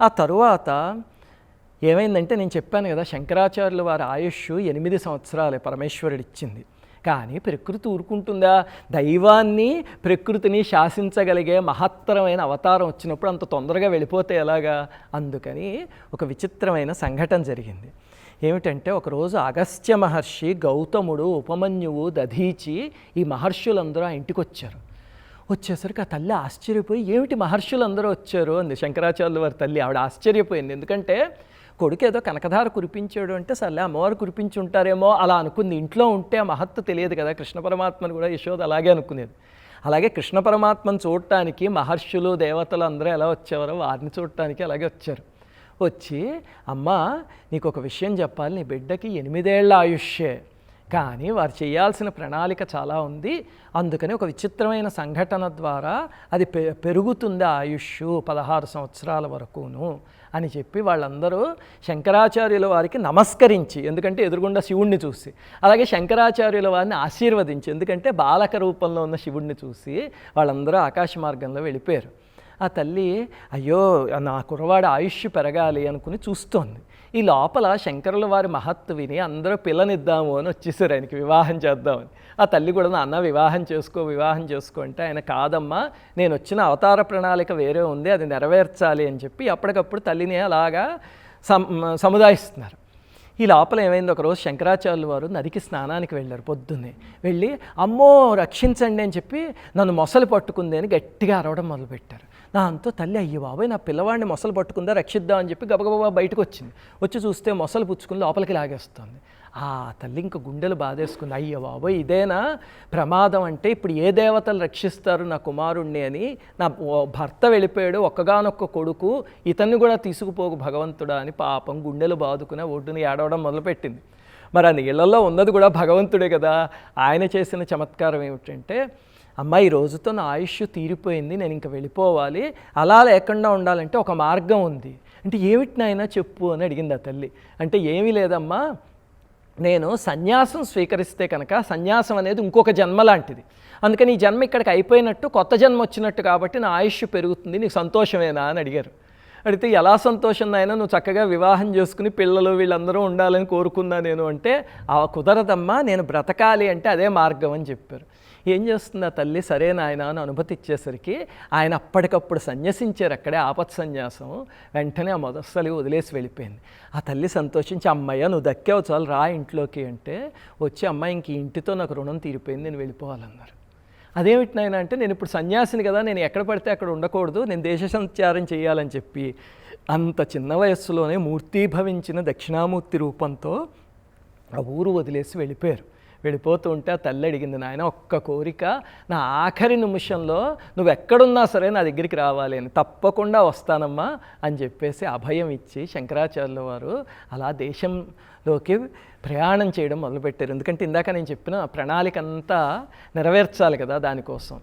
ఆ తరువాత ఏమైందంటే నేను చెప్పాను కదా శంకరాచార్యుల వారి ఆయుష్ ఎనిమిది సంవత్సరాలే పరమేశ్వరుడు ఇచ్చింది. కానీ ప్రకృతి ఊరుకుంటుందా? దైవాన్ని ప్రకృతిని శాసించగలిగే మహత్తరమైన అవతారం వచ్చినప్పుడు అంత తొందరగా వెళ్ళిపోతే ఎలాగా? అందుకని ఒక విచిత్రమైన సంఘటన జరిగింది. ఏమిటంటే ఒకరోజు అగస్త్య మహర్షి గౌతముడు ఉపమన్యువు దధీచి ఈ మహర్షులందరూ ఆ ఇంటికి వచ్చారు వచ్చేసరికి ఆ తల్లి ఆశ్చర్యపోయి ఏమిటి మహర్షులు అందరూ వచ్చారు? అంది. శంకరాచార్యుల వారి తల్లి ఆవిడ ఆశ్చర్యపోయింది. ఎందుకంటే కొడుకు ఏదో కనకధార కురిపించాడు అంటే సర్లే అమ్మవారు కురిపించి ఉంటారేమో అలా అనుకుంది. ఇంట్లో ఉంటే ఆ మహత్తు తెలియదు కదా. కృష్ణ పరమాత్మను కూడా యశోద అలాగే అనుకునేది. అలాగే కృష్ణ పరమాత్మను చూడటానికి మహర్షులు దేవతలు అందరూ ఎలా వచ్చేవారో వారిని చూడటానికి అలాగే వచ్చారు. వచ్చి అమ్మ నీకు ఒక విషయం చెప్పాలి. నీ బిడ్డకి ఎనిమిదేళ్ళ ఆయుష్యే కానీ వారు చేయాల్సిన ప్రణాళిక చాలా ఉంది. అందుకని ఒక విచిత్రమైన సంఘటన ద్వారా అది పె పెరుగుతుంది ఆయుష్ పదహారు సంవత్సరాల వరకును అని చెప్పి వాళ్ళందరూ శంకరాచార్యుల వారికి నమస్కరించి ఎందుకంటే ఎదురుగుండా శివుణ్ణి చూసి అలాగే శంకరాచార్యుల వారిని ఆశీర్వదించి ఎందుకంటే బాలక రూపంలో ఉన్న శివుణ్ణి చూసి వాళ్ళందరూ ఆకాశ మార్గంలో వెళ్ళిపోయారు. ఆ తల్లి అయ్యో నా కురవాడ ఆయుష్ పెరగాలి అనుకుని చూస్తోంది. ఈ లోపల శంకరుల వారి మహత్వ విని అందరూ పిల్లనిద్దాము అని వచ్చేసారు ఆయనకి వివాహం చేద్దామని. ఆ తల్లి కూడా నాన్న వివాహం చేసుకో వివాహం చేసుకో అంటే ఆయన కాదమ్మా నేను వచ్చిన అవతార ప్రణాళిక వేరే ఉంది అది నెరవేర్చాలి అని చెప్పి అప్పటికప్పుడు తల్లిని అలాగా సం సముదాయిస్తున్నారు. ఈ లోపల ఏమైంది? ఒకరోజు శంకరాచార్యులు వారు నదికి స్నానానికి వెళ్ళారు పొద్దున్నే. వెళ్ళి అమ్మో రక్షించండి అని చెప్పి నన్ను మొసలు పట్టుకుంది అని గట్టిగా అరవడం మొదలుపెట్టారు. దాంతో తల్లి అయ్యి బాబాయ్ నా పిల్లవాడిని మొసలు పట్టుకుందా రక్షిద్దాం అని చెప్పి గబగబా బయటకు వచ్చింది వచ్చి చూస్తే మొసలు పుచ్చుకుని లోపలికి లాగేస్తుంది. ఆ తల్లి ఇంక గుండెలు బాధేసుకుంది. అయ్యో బాబోయ్ ఇదేనా? ప్రమాదం అంటే ఇప్పుడు ఏ దేవతలు రక్షిస్తారు నా కుమారుణ్ణి అని నా భర్త వెళ్ళిపోయాడు ఒక్కగానొక్క కొడుకు ఇతన్ని కూడా తీసుకుపోకు భగవంతుడా అని పాపం గుండెలు బాదుకునే ఒడ్డుని ఏడవడం మొదలుపెట్టింది. మరి ఆ నీళ్ళల్లో ఉన్నది కూడా భగవంతుడే కదా. ఆయన చేసిన చమత్కారం ఏమిటంటే అమ్మ ఈ రోజుతో నా ఆయుష్ తీరిపోయింది నేను ఇంక వెళ్ళిపోవాలి. అలా లేకుండా ఉండాలంటే ఒక మార్గం ఉంది. అంటే ఏమిటి నాయన చెప్పు అని అడిగింది ఆ తల్లి. అంటే ఏమీ లేదమ్మా నేను సన్యాసం స్వీకరిస్తే కనుక సన్యాసం అనేది ఇంకొక జన్మ లాంటిది. అందుకని ఈ జన్మ ఇక్కడికి అయిపోయినట్టు కొత్త జన్మ వచ్చినట్టు కాబట్టి నా ఆయుష్ పెరుగుతుంది నీకు సంతోషమేనా అని అడిగారు. అడిగితే ఎలా సంతోషం నాయన నువ్వు చక్కగా వివాహం చేసుకుని పిల్లలు వీళ్ళందరూ ఉండాలని కోరుకున్నా నేను అంటే ఆ కుదరదమ్మా నేను బ్రతకాలి అంటే అదే మార్గం అని చెప్పారు. ఏం చేస్తుంది ఆ తల్లి? సరే నాయన అని అనుమతి ఇచ్చేసరికి ఆయన అప్పటికప్పుడు సన్యసించారు అక్కడే ఆపత్ సన్యాసం. వెంటనే ఆ మొదస్సలి వదిలేసి వెళ్ళిపోయింది. ఆ తల్లి సంతోషించి అమ్మయ్య నువ్వు దక్కావు చాలు రా ఇంట్లోకి అంటే వచ్చి అమ్మాయి ఇంక ఇంటితో నాకు రుణం తీరిపోయింది నేను వెళ్ళిపోవాలన్నారు. అదేమిటి నాయన అంటే నేను ఇప్పుడు సన్యాసిని కదా నేను ఎక్కడ పడితే అక్కడ ఉండకూడదు నేను దేశ సంచారం చేయాలని చెప్పి అంత చిన్న వయస్సులోనే మూర్తీభవించిన దక్షిణామూర్తి రూపంతో ఆ ఊరు వదిలేసి వెళ్ళిపోయారు. వెళ్ళిపోతూ ఉంటే ఆ తల్లి అడిగింది నాయన ఒక్క కోరిక నా ఆఖరి నిమిషంలో నువ్వు ఎక్కడున్నా సరే నా దగ్గరికి రావాలి అని. తప్పకుండా వస్తానమ్మా అని చెప్పేసి అభయం ఇచ్చి శంకరాచార్యుల వారు అలా దేశంలోకి ప్రయాణం చేయడం మొదలుపెట్టారు. ఎందుకంటే ఇందాక నేను చెప్పిన ప్రణాళిక అంతా నెరవేర్చాలి కదా దానికోసం.